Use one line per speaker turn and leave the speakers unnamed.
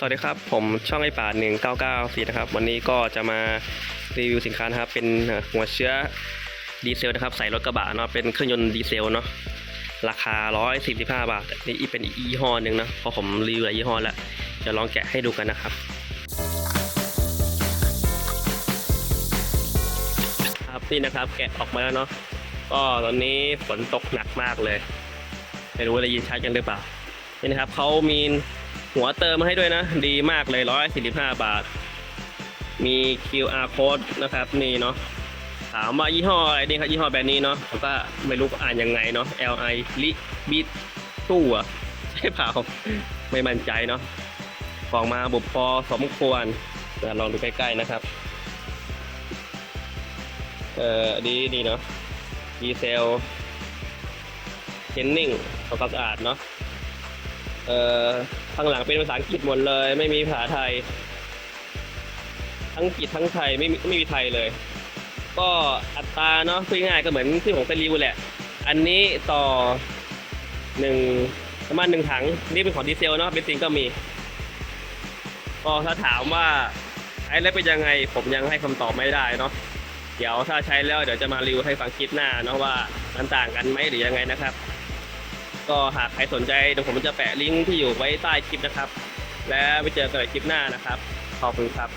สวัสดีครับ ผมช่องไอป่าหนึ่งเก้าเก้าสี่นะครับ วันนี้ก็จะมารีวิวสินค้านะครับเป็นหัวเชื้อดีเซลนะครับ ใส่รถกระบะเนาะเป็นเครื่องยนต์ดีเซลเนาะราคา 145 บาทนี่เป็นอีกยี่ห้อหนึ่งนะเพราะผมรีวิวหลายยี่ห้อแล้วจะลองแกะให้ดูกันนะครับครับนี่นะครับแกะออกมาแล้วเนาะก็ตอนนี้ฝนตกหนักมากเลย ไม่รู้ว่าได้ยินชัดกันหรือเปล่านี่นะครับเขามี หัวเติมมาให้ด้วยนะ ดีมากเลย145บาท มี QR code นะครับ นี่เนาะถามว่ายี่ห้ออะไรดีครับยี่ห้อแบรนด์นี้เนาะผมก็ไม่รู้อ่านยังไงเนาะ L I ลิบิตู้อะใช่เปล่าไม่มั่นใจเนาะฟองมาบุบพอสมควรเดี๋ยวลองดูใกล้ๆนะครับ เออดีดีเนาะดีเซลเทนนิ่งทำความสะอาดเนาะ เอ่อข้างหลังเป็นภาษาอังกฤษหมดเลย ไม่มีภาษาไทย ทั้งอังกฤษทั้งไทยไม่มีไม่มีไทยเลย ก็อัตราเนาะพูดง่ายๆก็เหมือนที่ผมเคยรีวิวแหละ อันนี้ต่อหนึ่งประมาณหนึ่งถัง นี่เป็นของดีเซลเนาะเบนซินก็มี ก็ถ้าถามว่าใช้แล้วเป็นยังไง ผมยังให้คำตอบไม่ได้เนาะเดี๋ยวถ้าใช้แล้วเดี๋ยวจะมารีวิวให้ฟังคลิปหน้าเนาะว่ามันต่างกันไหมหรือยังไงนะครับ ก็หากใครสนใจเดี๋ยวผมจะแปะลิงก์ที่อยู่ไว้ใต้คลิปนะครับ และไปเจอกันในคลิปหน้านะครับ ขอบคุณครับ